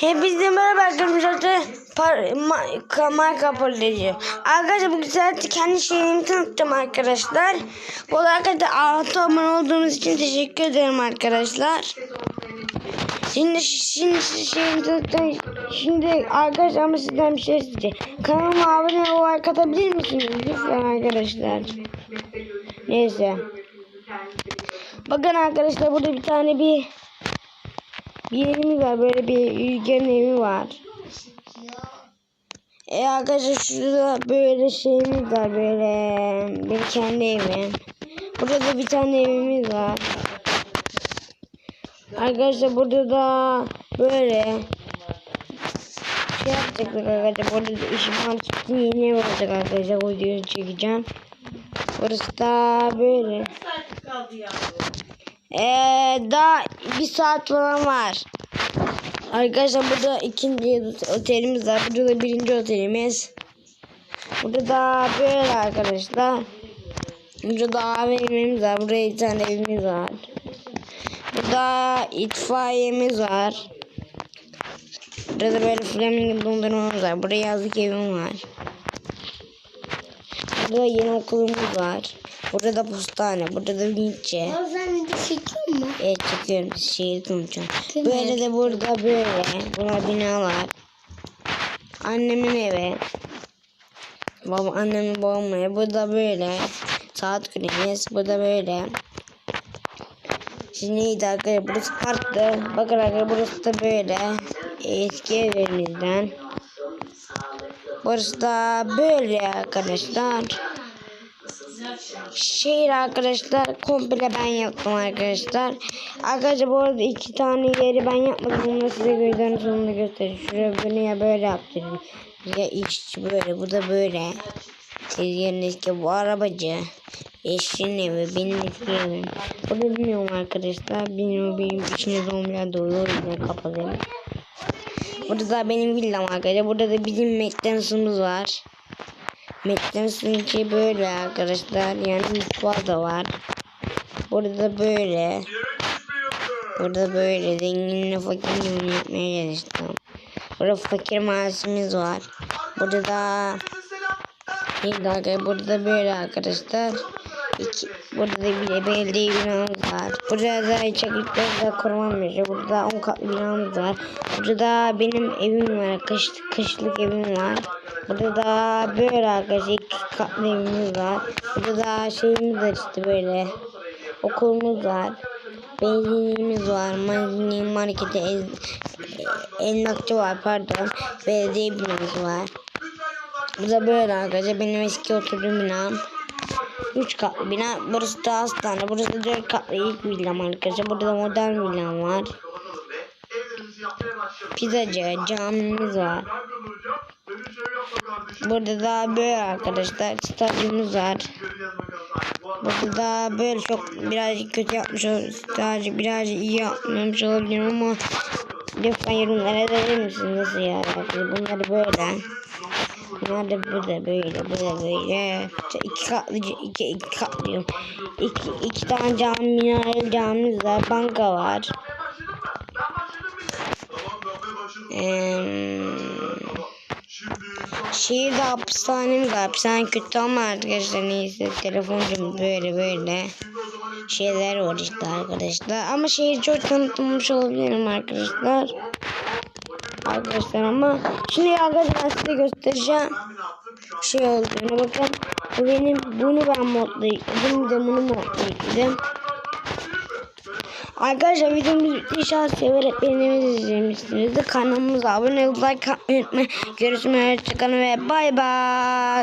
Hepinize merhaba arkadaşlar. Par ma kamar kapalıcı. Arkadaşlar bu güzel kendi şeyimi tanıtacağım arkadaşlar. Bu arkadaşlar 6 abone olduğunuz için teşekkür ederim arkadaşlar. Şimdi şimdi şeyimi tanıtacağım. Şimdi arkadaşlar ama sizden bir şey isteyeceğim. Kanalıma abone ol katabilir misiniz? Lütfen arkadaşlar. Neyse. Bakın arkadaşlar burada bir tane bir bir evimiz var. Böyle bir Ülkenin evi var. E arkadaşlar şurada böyle şeyimiz var. Böyle bir kendi evim. Burada da bir tane evimiz var. Arkadaşlar burada da böyle şey yapacaklar arkadaşlar. Burada da işim var. Çıktı yeni ev olacak arkadaşlar. Videoyu çekeceğim. Burası da böyle. Ee, daha bir saat falan var. Arkadaşlar burada ikinci otelimiz var. Burada da birinci otelimiz. Burada da böyle arkadaşlar. Burada da AVM'miz var. Buraya bir tane evimiz var. Burada itfaiyemiz var. Burada da böyle flamingo dondurmamız var. Burada yazlık evim var. Burada yeni okulumuz var. Burada da postane. Burada da vinçe. Bazen video çekiyor mu? Evet çekiyorum. Şehir tanıtacağım. Kim Böyle de burada böyle. Bunlar binalar. Annemin evi. Baba, annemin babamın evi. Burada böyle. Saat kulemiz. Burada böyle. Şimdi neydi arkadaşlar? Burası parktı. Bakın arkadaşlar burası da böyle. Eski evlerimizden. Burası da böyle arkadaşlar. Şehir arkadaşlar komple ben yaptım arkadaşlar. Arkadaşlar bu arada iki tane yeri ben yapmadım. Bunu da size videonun sonunda göstereyim. Şuraya bunu ya böyle yaptırdım. Ya iç böyle bu da böyle. Sizlerin eski bu arabacı. Eşin evi eski evim. Burada bilmiyorum arkadaşlar. Bilmiyorum benim içine zombiler doğuyor. Yine kapalıyım. Burada da benim villam arkadaşlar. Burada da bizim McDonald's'ımız var. McDonald's'ınki böyle arkadaşlar. Yani mutfağı da var. Burada böyle. Burada böyle zenginle fakirin yapmaya çalıştım. Burada fakir mahallemiz var. Burada da burada böyle arkadaşlar. İki, burada da belediye binamız var. Burada da çakırlıklarda koruma müdürü. Burada 10 katlı binamız var. Burada da benim evim var. Kış, kışlık evim var. Burada da böyle arkadaşlar iki katlı evimiz var. Burada da şeyimiz var işte böyle. Okulumuz var. Benzinliğimiz var. Magazin marketi el, var pardon. Belediye binamız var. Bu da böyle arkadaşlar benim eski oturduğum binam. 3 katlı bina. Burası da hastane. Burası da 4 katlı ilk villam arkadaşlar. Burada da modern villam var. Pizzacı, camimiz var. Burada da böyle arkadaşlar stadyumumuz var. Burada da böyle çok birazcık kötü yapmış olabilir. Birazcık iyi yapmamış olabilirim ama lütfen yorumlara verir misiniz nasıl ya? Bunları böyle. Da burada böyle, burada böyle. İki katlı, iki, iki katlı. İki, iki tane cami, minareli camimiz var, banka var. Ee, şehirde hapishanemiz var. Hapishane kötü ama arkadaşlar neyse telefoncum böyle böyle şeyler var işte arkadaşlar. Ama şehir çok tanıtılmış olabilirim arkadaşlar. Arkadaşlar ama şimdi arkadaşlar size göstereceğim şey olduğunu bakın. Bu benim bunu ben modla yükledim. De bunu modla yükledim. Arkadaşlar videomuzu inşallah severek beğenmeyi izlemişsinizdir. Kanalımıza abone olmayı like atmayı unutmayın. Görüşmek üzere. Hoşçakalın ve bay bay.